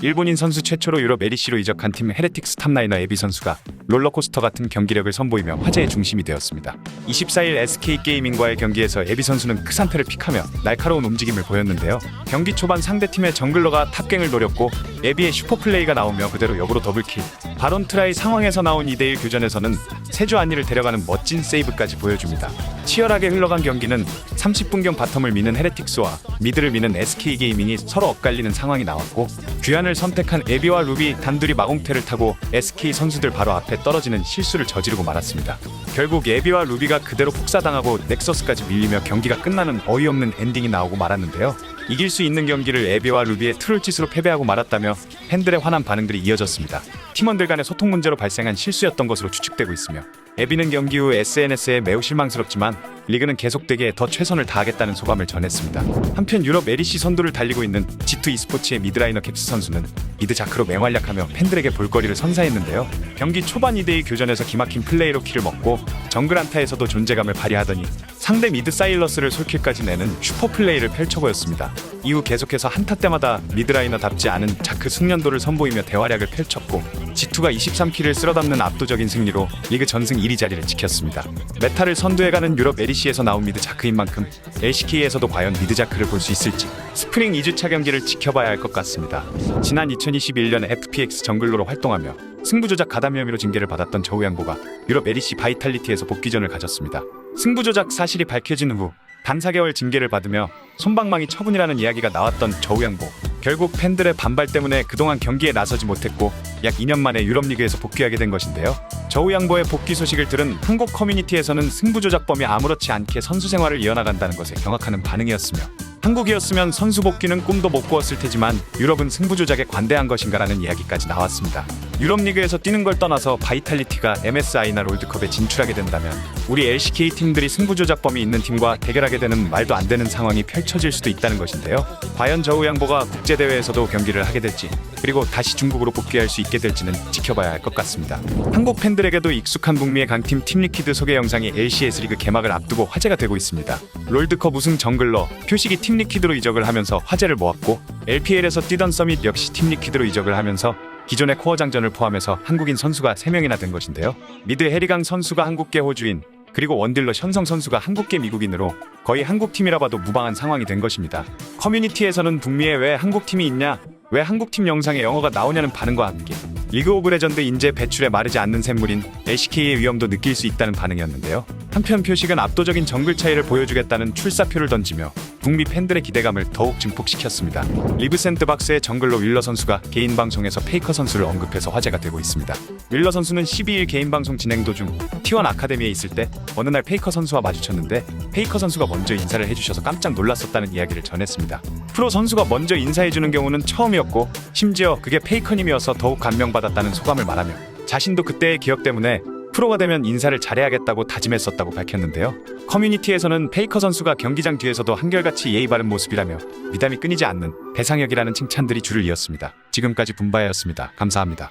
일본인 선수 최초로 유럽 LEC로 이적한 팀 헤레틱스 탑라이너 에비 선수가 롤러코스터 같은 경기력을 선보이며 화제의 중심이 되었습니다. 24일 SK 게이밍과의 경기에서 에비 선수는 크 상태를 픽하며 날카로운 움직임을 보였는데요. 경기 초반 상대팀의 정글러가 탑갱을 노렸고 에비의 슈퍼플레이가 나오며 그대로 역으로 더블킬. 바론 트라이 상황에서 나온 2대1 교전에서는 세주 안니를 데려가는 멋진 세이브까지 보여줍니다. 치열하게 흘러간 경기는 30분경 바텀을 미는 헤레틱스와 미드를 미는 SK 게이밍이 서로 엇갈리는 상황이 나왔고 귀환을 선택한 에비와 루비 단둘이 마공태를 타고 SK 선수들 바로 앞에 떨어지는 실수를 저지르고 말았습니다. 결국 에비와 루비가 그대로 폭사당하고 넥서스까지 밀리며 경기가 끝나는 어이없는 엔딩이 나오고 말았는데요. 이길 수 있는 경기를 에비와 루비의 트롤짓으로 패배하고 말았다며 팬들의 화난 반응들이 이어졌습니다. 팀원들 간의 소통 문제로 발생한 실수였던 것으로 추측되고 있으며 에비는 경기 후 SNS에 매우 실망스럽지만 리그는 계속되게 더 최선을 다하겠다는 소감을 전했습니다. 한편 유럽 LEC 선두를 달리고 있는 G2 e스포츠의 미드라이너 캡스 선수는 미드 자크로 맹활약하며 팬들에게 볼거리를 선사했는데요. 경기 초반 2대2 교전에서 기막힌 플레이로 키를 먹고 정글 안타에서도 존재감을 발휘하더니 상대 미드 사일러스를 솔킬까지 내는 슈퍼 플레이를 펼쳐보였습니다. 이후 계속해서 한타 때마다 미드라이너답지 않은 자크 숙련도를 선보이며 대활약을 펼쳤고 G2가 23킬을 쓸어담는 압도적인 승리로 리그 전승 1위 자리를 지켰습니다. 메타를 선두해가는 유럽 LEC에서 나온 미드 자크인 만큼 LCK에서도 과연 미드 자크를 볼 수 있을지 스프링 2주차 경기를 지켜봐야 할 것 같습니다. 지난 2021년 FPX 정글로로 활동하며 승부조작 가담 혐의로 징계를 받았던 저우 양보가 유럽 LEC 바이탈리티에서 복귀전을 가졌습니다. 승부조작 사실이 밝혀진 후 단 4개월 징계를 받으며 손방망이 처분이라는 이야기가 나왔던 저우 양보. 결국 팬들의 반발 때문에 그동안 경기에 나서지 못했고 약 2년 만에 유럽 리그에서 복귀하게 된 것인데요. 저우 양보의 복귀 소식을 들은 한국 커뮤니티에서는 승부 조작범이 아무렇지 않게 선수 생활을 이어나간다는 것에 경악하는 반응이었으며 한국이었으면 선수 복귀는 꿈도 못 꾸었을 테지만 유럽은 승부 조작에 관대한 것인가라는 이야기까지 나왔습니다. 유럽 리그에서 뛰는 걸 떠나서 바이탈리티가 MSI나 롤드컵에 진출하게 된다면 우리 LCK 팀들이 승부 조작범이 있는 팀과 대결하게 되는 말도 안 되는 상황이 펼쳐질 수도 있다는 것인데요. 과연 저우 양보가 국제 대회에서도 경기를 하게 될지 그리고 다시 중국으로 복귀할 수 있게 될지는 지켜봐야 할 것 같습니다. 한국 팬들에게도 익숙한 북미의 강팀 팀리퀴드 소개 영상이 LCS 리그 개막을 앞두고 화제가 되고 있습니다. 롤드컵 우승 정글러 표식이 팀리퀴드로 이적을 하면서 화제를 모았고 LPL에서 뛰던 서밋 역시 팀리퀴드로 이적을 하면서 기존의 코어 장전을 포함해서 한국인 선수가 3명이나 된 것인데요. 미드 해리강 선수가 한국계 호주인 그리고 원딜러 현성 선수가 한국계 미국인으로 거의 한국팀이라 봐도 무방한 상황이 된 것입니다. 커뮤니티에서는 북미에 왜 한국팀이 있냐, 왜 한국팀 영상에 영어가 나오냐는 반응과 함께 리그 오브 레전드 인재 배출에 마르지 않는 샘물인 LCK의 위험도 느낄 수 있다는 반응이었는데요. 한편 표식은 압도적인 정글 차이를 보여주겠다는 출사표를 던지며 북미 팬들의 기대감을 더욱 증폭시켰습니다. 리브 샌드박스의 정글로 윌러 선수가 개인 방송에서 페이커 선수를 언급해서 화제가 되고 있습니다. 윌러 선수는 12일 개인 방송 진행 도중 T1 아카데미에 있을 때 어느 날 페이커 선수와 마주쳤는데 페이커 선수가 먼저 인사를 해주셔서 깜짝 놀랐었다는 이야기를 전했습니다. 프로 선수가 먼저 인사해주는 경우는 처음이었고 심지어 그게 페이커님이어서 더욱 감명받았다는 소감을 말하며 자신도 그때의 기억 때문에 프로가 되면 인사를 잘해야겠다고 다짐했었다고 밝혔는데요. 커뮤니티에서는 페이커 선수가 경기장 뒤에서도 한결같이 예의 바른 모습이라며 미담이 끊이지 않는 배상혁이라는 칭찬들이 줄을 이었습니다. 지금까지 분바야였습니다. 감사합니다.